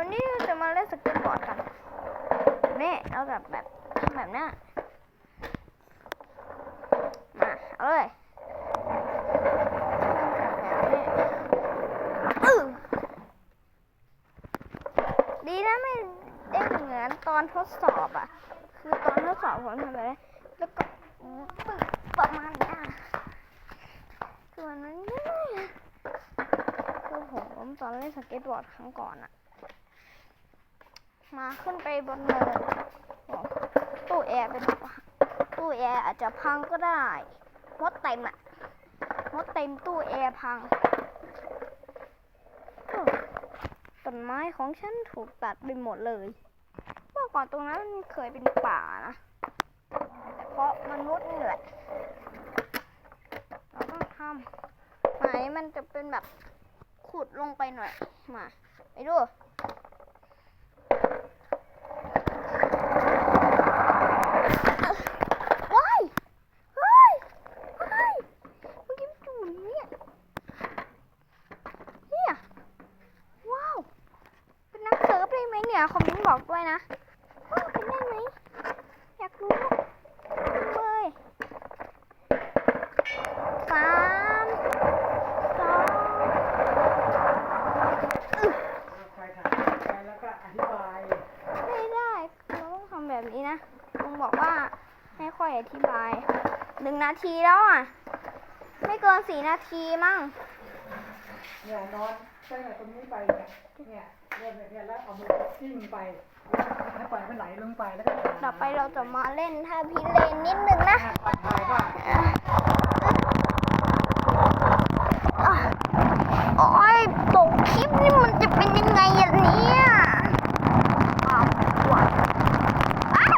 วันนี้เราจะมาเล่นสเก็ตบอร์ดกันนี่เราจะแบบแบบนี้มาเอาเลยแบบนี้อื้อดีนะไม่ได้เหมือนตอนทดสอบอะ คือตอนทดสอบผมทำแบบนี้แล้วก็ปึ๊บประมาณนี้คือมันไม่ง่ายคือผมตอนเล่นสเก็ตบอร์ดครั้งก่อนอะ มาขึ้นไปบนเนินตู้แอร์เป็นตู้แอร์อาจจะพังก็ได้มดเต็มอะมดเต็มตู้แอร์พังต้นไม้ของฉันถูกตัดไปหมดเลยเมื่อก่อนตรงนั้นมันเคยเป็นป่านะเพราะมนุษย์นี่แหละเราต้องทำไหนมันจะเป็นแบบขุดลงไปหน่อยมาไปดู ว้าย เฮ้ย เฮ้ย เมื่อกี้มันอยู่เนี่ยเนี่ย ว้าว เป็นนักเซิร์ฟ คอมเมนต์บอกด้วยนะเป็นได้ไหมอยากรู้เลยสามสองคอยถามไปแล้วก็อธิบาย ไม่ได้เราต้องทำแบบนี้นะลุงบอกว่าให้ค่อยอธิบายหนึ่งนาทีแล้วอะ ไม่เกินสี่นาทีมั้ง เนี่ยนอนตั้งแต่ตรงนี้ไปเนี่ยเนี่ยเนี่ยเนี่ยแล้วเอามือจิ้มไปให้ปล่อยมันไหลลงไปแล้วก็ต่อไปเราจะมาเล่นท่าพิเรนนิดนึงนะปัดถ่ายว่า อะโอ้ยตกคลิปนี่มันจะเป็นยังไงอย่างเนี้ยอ้าววัดอ้าว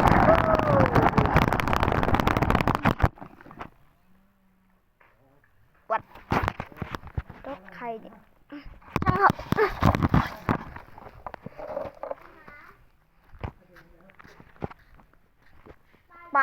วัดรถใครเนี่ยช่างเถอะไป